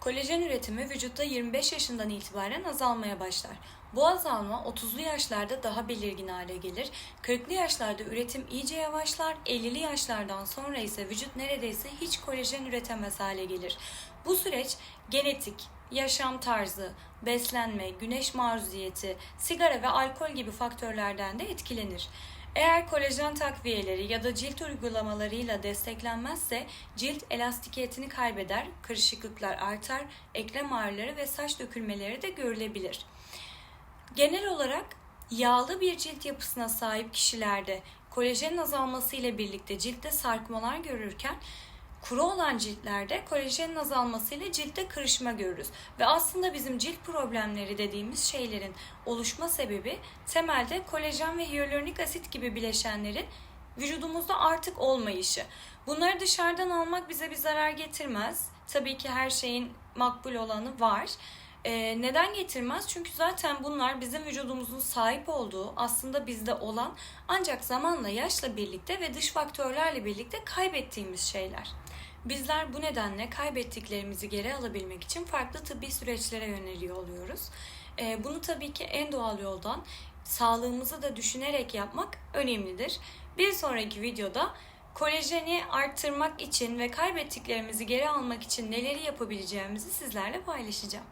Kolajen üretimi vücutta 25 yaşından itibaren azalmaya başlar. Bu azalma 30'lu yaşlarda daha belirgin hale gelir. 40'lı yaşlarda üretim iyice yavaşlar. 50'li yaşlardan sonra ise vücut neredeyse hiç kolajen üretemez hale gelir. Bu süreç genetik, yaşam tarzı, beslenme, güneş maruziyeti, sigara ve alkol gibi faktörlerden de etkilenir. Eğer kolajen takviyeleri ya da cilt uygulamalarıyla desteklenmezse cilt elastikiyetini kaybeder, kırışıklıklar artar, eklem ağrıları ve saç dökülmeleri de görülebilir. Genel olarak yağlı bir cilt yapısına sahip kişilerde kolajen azalması ile birlikte ciltte sarkmalar görürken kuru olan ciltlerde kolajenin azalması ile ciltte kırışma görürüz. Ve aslında bizim cilt problemleri dediğimiz şeylerin oluşma sebebi temelde kolajen ve hyaluronik asit gibi bileşenlerin vücudumuzda artık olmayışı. Bunları dışarıdan almak bize bir zarar getirmez. Tabii ki her şeyin makbul olanı var. Ee, neden getirmez? Çünkü zaten bunlar bizim vücudumuzun sahip olduğu, aslında bizde olan ancak zamanla yaşla birlikte ve dış faktörlerle birlikte kaybettiğimiz şeyler. Bizler bu nedenle kaybettiklerimizi geri alabilmek için farklı tıbbi süreçlere yöneliyor oluyoruz. Ee, bunu tabii ki en doğal yoldan sağlığımızı da düşünerek yapmak önemlidir. Bir sonraki videoda kolajeni arttırmak için ve kaybettiklerimizi geri almak için neleri yapabileceğimizi sizlerle paylaşacağım.